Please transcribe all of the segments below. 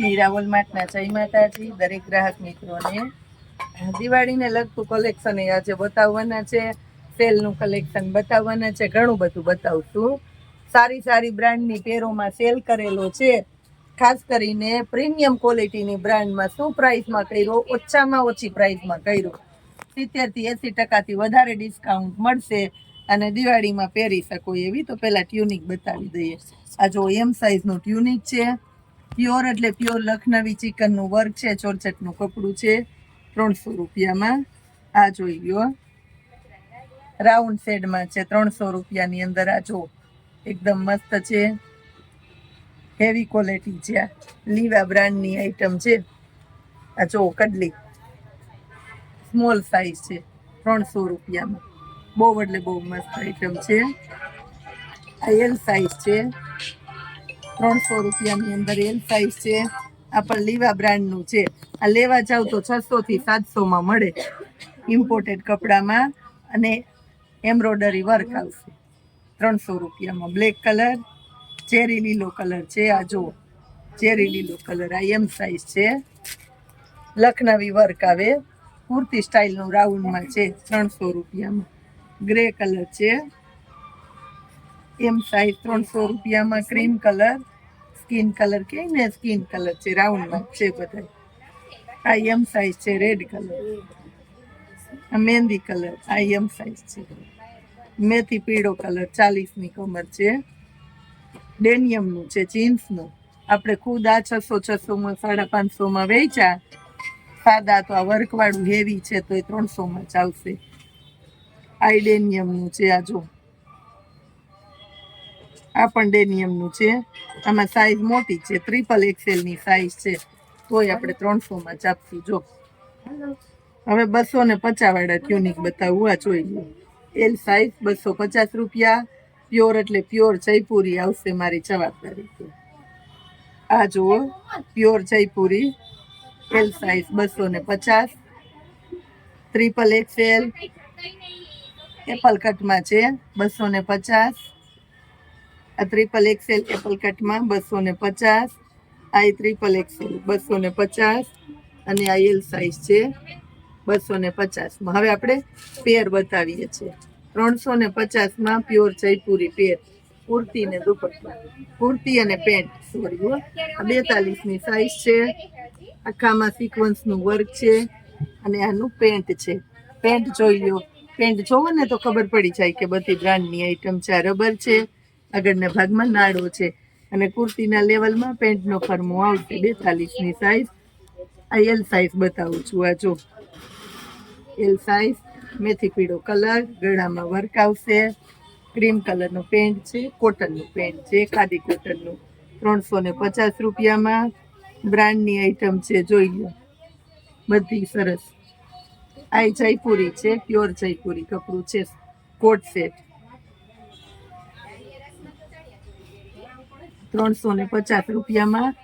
મીરા વોલમાર્ટના જય માતાજી, દરેક ગ્રાહક મિત્રોને. દિવાળીને લગતું કલેક્શન આજે બતાવવાના છે. સેલનું કલેક્શન બતાવવાના છે. ઘણું બધું બતાવશું. સારી સારી બ્રાન્ડની પેરોમાં સેલ કરેલો છે. ખાસ કરીને પ્રીમિયમ ક્વોલિટીની બ્રાન્ડમાં શું પ્રાઇસમાં કર્યો? ઓછામાં ઓછી પ્રાઇસમાં કર્યો. સિત્તેરથી એંસી ટકાથી વધારે ડિસ્કાઉન્ટ મળશે અને દિવાળીમાં પહેરી શકો એવી. તો પહેલાં ટ્યુનિક બતાવી દઈએ. આ જો એમ સાઇઝનું ટ્યુનિક છે. પ્યોર એટલે પ્યોર લખનવી ચિકનનું વર્ક છે, ચોરચટનું કપડું છે, ત્રણસો રૂપિયામાં. આ જોઈ ગયો રાઉન્ડ શેડમાં છે, ત્રણસો રૂપિયાની અંદર આ જો. એકદમ મસ્ત છે. હેવી ક્વોલિટી છે લીવા બ્રાન્ડની આઈટમ છે. આ જો, કડલી. સ્મોલ સાઇઝ છે, ત્રણસો રૂપિયામાં. બહુ એટલે બહુ મસ્ત આઈટમ છે. આ એલ સાઈઝ છે. ત્રણસો રૂપિયાની અંદર એલ સાઈઝ છે. આ પણ લીવા બ્રાન્ડનું છે. આ લેવા જાવ તો છસો થી સાતસોમાં મળે ઇમ્પોર્ટેડ કપડામાં. અને એમ્બ્રોડરી વર્ક આવશે ત્રણસો રૂપિયામાં બ્લેક કલર ચેરી લીલો કલર છે. આ જુઓ ચેરી લીલો કલર આ એમ સાઈઝ છે. લખનવી વર્ક આવે. કુર્તી સ્ટાઇલનું રાઉન્ડમાં છે ત્રણસો રૂપિયામાં. ગ્રે કલર છે. એમ સાઈઝ ત્રણસો રૂપિયામાં ક્રીમ કલર સ્કિન કલર કે ને સ્કિન કલર છે રાઉન્ડમાં છે બધા આ એમ સાઈઝ છે રેડ કલર આ મહેંદી કલર આ એમ સાઈઝ છે. મેથી પીળો કલર ચાલીસની કમર છે. ડેનિયમનું છે જીન્સનું આપણે ખુદ આ છસો છસોમાં, સાડા પાંચસોમાં વેચ્યા. સાદા તો આ વર્કવાળું હેવી છે તો એ ત્રણસોમાં ચાલશે આઈડેનિયમનું ડેનિયમનું છે, આ જો. આ પણ ડેનિયમનું છે. આમાં સાઈઝ મોટી છે. ટ્રિપલ એક્સેલની સાઈઝ છે. તોય આપણે ત્રણસોમાં ચાપશું જો. હવે બસો ને પચાસ વાળા ટ્યુનિક બતાવું. આ જોઈ લો. એલ સાઈઝ બસો પચાસ રૂપિયા. પ્યોર એટલે પ્યોર જયપુરી આવશે મારી જવાબદારી. આ જુઓ. પ્યોર જયપુરી. એલ સાઈઝ બસો ને પચાસ. ટ્રિપલ એક્સેલ એપલ કટમાં છે બસો ને પચાસ. આ ટ્રિપલ એક્સેલ એપલ કટમાં બસો ને પચાસ, આ ટ્રિપલ એક્સેલ બસો ને પચાસ અને આ એલ સાઈઝ છે બસો ને પચાસમાં હવે આપણે પેર બતાવીએ છીએ. ત્રણસો ને પચાસમાં પ્યોર જયપુરી પેર કુર્તી ને દુપટ્ટા. કુર્તી અને પેન્ટ સોરી હો. બેતાલીસની સાઈઝ છે. આખામાં સિક્વન્સનું વર્ક છે અને આનું પેન્ટ છે. પેન્ટ જોઈ લો. પેન્ટ જોવો ને તો ખબર પડી જાય કે બધી બ્રાન્ડની આઈટમ છે રબર છે. આગળના ભાગમાં નાડો છે અને કુર્તીના લેવલમાં પેન્ટનો ફરમો આવશે. બેતાલીસની સાઈઝ આ એલ સાઈઝ બતાવું છું આ જો. એલ સાઈઝ મેથી પીળો કલર, ગળામાં વર્ક આવશે. ક્રીમ કલરનું પેન્ટ છે કોટનનું પેન્ટ છે, ખાદી કોટનનું ત્રણસો ને પચાસ રૂપિયામાં બ્રાન્ડની આઈટમ છે, જોઈ લો. બધી સરસ. આ જયપુરી છે પ્યોર જયપુરી કપડું છે. કોટ સેટ ત્રણસો ને પચાસ રૂપિયામાં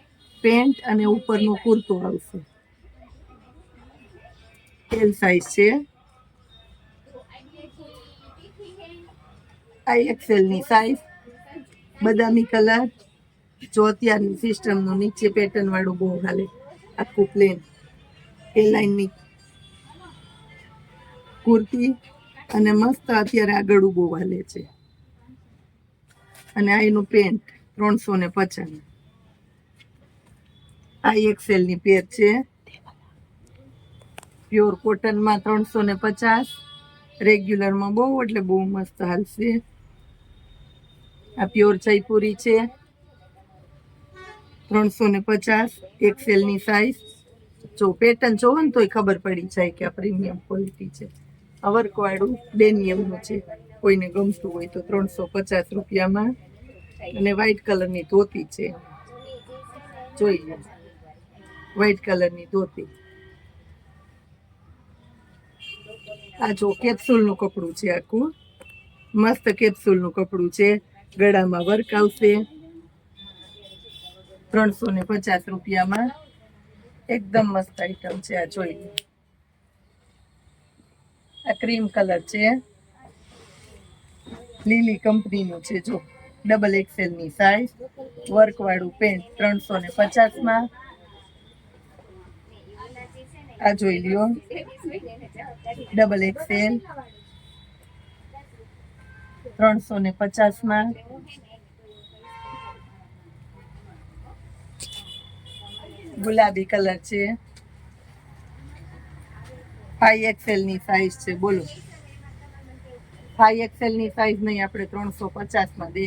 પેન્ટ અને ઉપરનો કુર્તો આવશે. એલ સાઈઝ છે. આ એક્સેલની સાઈઝ બદામી કલર. જો અત્યારની સિસ્ટમનું નીચે પેટર્ન વાળું બહુ હાલે. આખું પ્લેન એ લાઈનની કુર્તી. અને મસ્ત અત્યારે આગળ બહુ હાલે છે. અને આ એનું પેન્ટ ત્રણસો ને પચાસ. આ એક્સેલની પેર છે. પ્યોર કોટનમાં ત્રણસો ને પચાસ. રેગ્યુલરમાં બહુ, એટલે બહુ મસ્ત હાલશે. આ પ્યોર જયપુરી છે. ત્રણસો ને પચાસ એક્સેલની સાઈઝ જો પેટર્ન જોવો ને તોય ખબર પડી જાય કે આ પ્રીમિયમ ક્વોલિટી છે. આ વર્કવાળું ડેનિયમનું છે. કોઈને ગમતું હોય તો ત્રણસો પચાસ રૂપિયામાં. અને વ્હાઈટ કલરની ધોતી છે. જોઈ લો. વ્હાઈટ કલરની ધોતી. આ જો કેપ્સ્યુલનું કપડું છે આખું. મસ્ત કેપ્સ્યુલનું કપડું છે. ગળામાં વર્ક આવશે. ત્રણસો ને પચાસ રૂપિયામાં. એકદમ મસ્ત આઈટમ છે આ, જોઈ લો. આ ક્રીમ કલર છે. લીલી કંપનીનું છે, જો. ડબલ એક્સેલની સાઈઝ વર્કવાળું પેન્ટ ત્રણસો ને પચાસમાં. આ જોઈ લ્યો. ડબલ એક્સેલ ત્રણસો ને પચાસમાં. ગુલાબી કલર છે. ફાઈવ એક્સેલની સાઈઝ છે, બોલો. ફાઈવ એક્સેલની સાઈઝ નહીં, આપણે ત્રણસો પચાસમાં દે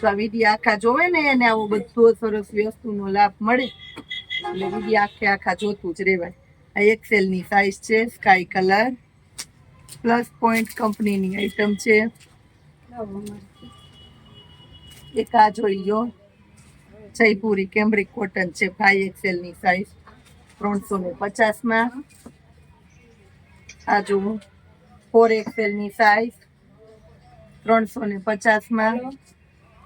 તો આ વિધિ આખા જોવે ને એને આવો બધો સરસ વસ્તુનો લાભ મળે. એટલે વિધિ આખે આખા જોતું જ રહેવાય. આ એક્સેલની સાઈઝ છે સ્કાય કલર પ્લસ પોઈન્ટ કંપનીની આઈટમ છે. એક આ જોઈ લો. જયપુરી કેમ્બ્રિક કોટન છે ફાઈવ એક્સેલની સાઈઝ ત્રણસો ને પચાસમાં. આ જુઓ. ફોર એક્સેલની સાઈઝ ત્રણસો ને પચાસમાં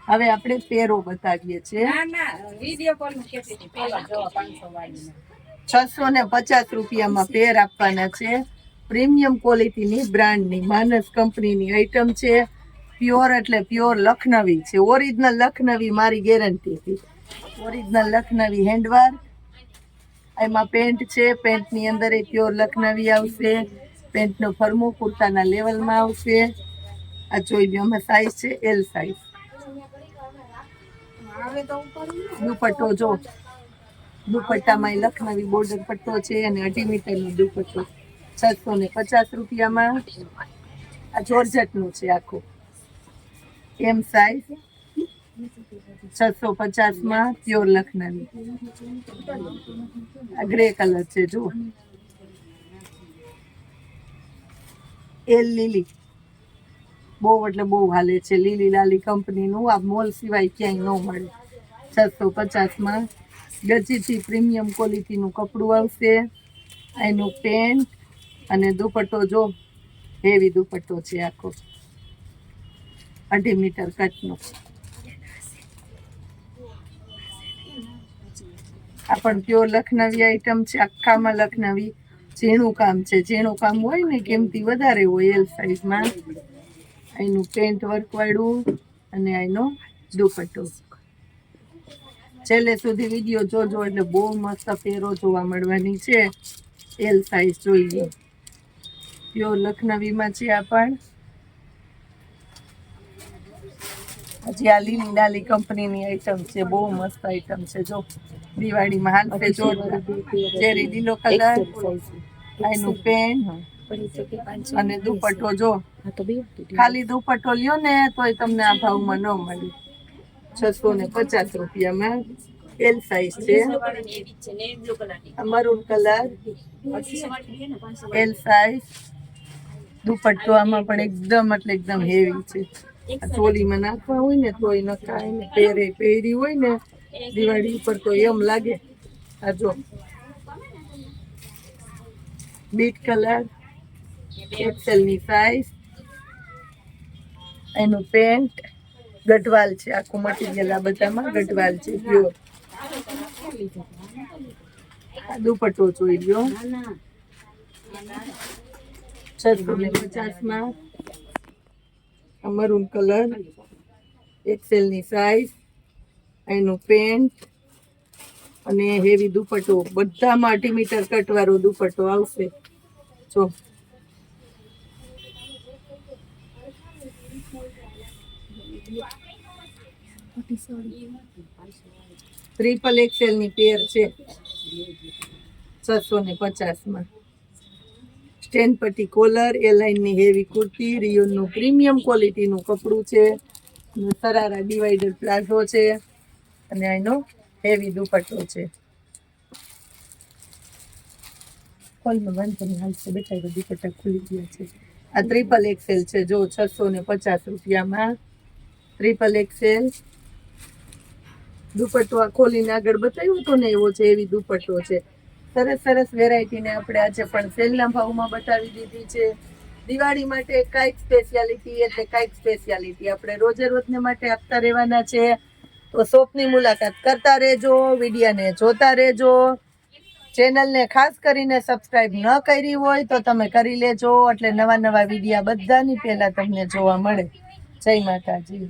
હવે આપણે પેરો બતાવીએ છીએ. છસો ને પચાસ રૂપિયામાં પેર આપવાના છે. પ્રીમિયમ ક્વોલિટીની બ્રાન્ડની માનસ કંપનીની આઈટમ છે. પ્યોર એટલે પ્યોર લખનવી છે. ઓરિજિનલ લખનવી મારી ગેરંટી હતી. ઓરિજિનલ લખનવી હેન્ડવર્ક એમાં પેન્ટ છે. પેન્ટની અંદર એ પ્યોર લખનવી આવશે. પેન્ટનો ફરમો કુર્તાના લેવલમાં આવશે. આ જોઈ લો આમાં સાઈઝ છે એલ સાઈઝ દુપટ્ટો જો. દુપટ્ટામાં લખનવી બોર્ડર પટ્ટો છે અને અઢી મીટરનો દુપટ્ટો. છસો ને પચાસ રૂપિયામાં. આ જોર્જટનું છે આખું. એમ સાઈઝ છસો પચાસમાં પ્યોર લખનવી. આ ગ્રે કલર છે જો એલ લીલી. બહુ એટલે બહુ હાલે છે. લીલી લાલી કંપનીનું. આ મોલ સિવાય ક્યાંય ન મળે. છસો પચાસમાં ગજીથી પ્રીમિયમ ક્વોલિટીનું કપડું આવશે. એનું પેન્ટ અને દુપટ્ટો જો, હેવી દુપટ્ટો છે આખો. અઢી મીટર કટનો. આ પણ પ્યોર લખનવી આઈટમ છે. આખામાં લખનવી. ઝીણું કામ છે. ઝીણું કામ હોય ને કિંમતી વધારે હોય એલ સાઈઝમાં એનું પેન્ટ વર્ક વાળું અને એનો દુપટ્ટો. છેલ્લે સુધી વીડિયો જોજો એટલે બહુ મસ્ત ફેરો જોવા મળવાની છે. એલ સાઈઝ જોઈએ. પ્યોર લખનવીમાં છે આ પણ પછી આ લીલી લાલી કંપનીની આઈટમ છે બહુ મસ્ત આઈટમ છે જો. દિવાળીમાં હાલ જોરદાર. ચેરી લીલો કલર એનું પેન્ટ અને દુપટ્ટો જો. ખાલી દુપટ્ટો લ્યો ને તોય તમને આ ભાવમાં ન મળે. છસો ને પચાસ રૂપિયામાં એલ સાઈઝ છે. મરૂન કલર એલ સાઈઝ દુપટ્ટો આમાં પણ એકદમ એટલે એકદમ હેવી છે. ચોલીમાં નાખવા હોય ને તોય નખાય ને. પહેરે પહેરી હોય ને દિવાળી ઉપર તો એમ લાગે. આ જો. બીટ કલર એક્સેલની સાઈઝ એનું પેન્ટ ગઢવાલ છે, આખું મટીરિયલ આ બધામાં ગઢવાલ છે પ્યોર દુપટ્ટો જોઈ લો છસો ને પચાસમાં. મરૂન કલર એક્સેલની સાઈઝ એનું પેન્ટ અને હેવી દુપટ્ટો. બધામાં અઢી મીટર કટવાળો દુપટ્ટો આવશે. જો. ટ્રિપલ એક્સેલની પેર છે છસો ને પચાસમાં સ્ટેન પટ્ટી કોલર એલાઇનની હેવી કુર્તી રિયોનનું પ્રીમિયમ ક્વોલિટીનું કપડું છે સરારા ડિવાઈડર પ્લાઝો છે, અને એનો હેવી દુપટ્ટો છે. કોલમાં વાંધો નહીં હાલશે બેટા દુપટ્ટા ખુલી ગયા છે. આ ટ્રિપલ એક્સેલ છે, જો છસો ને પચાસ રૂપિયામાં ટ્રિપલ એક્સેલ દુપટ્ટો આ ખોલીને આગળ બતાવ્યું હતું ને, એવો છે, એવી દુપટ્ટો છે. સરસ સરસ વેરાયટીને આપણે આજે પણ સેલના ભાવમાં બતાવી દીધી છે. દિવાળી માટે કાંઈક સ્પેશિયાલિટી એટલે કાંઈક સ્પેશિયાલિટી આપણે રોજે માટે આપતા રહેવાના છે. તો શોપની મુલાકાત કરતા રહેજો, વિડીયાને જોતા રહેજો. ચેનલને ખાસ કરીને સબસ્ક્રાઇબ ન કરી હોય તો તમે કરી લેજો, એટલે નવા નવા વિડીયા બધાની પહેલાં તમને જોવા મળે. જય માતાજી.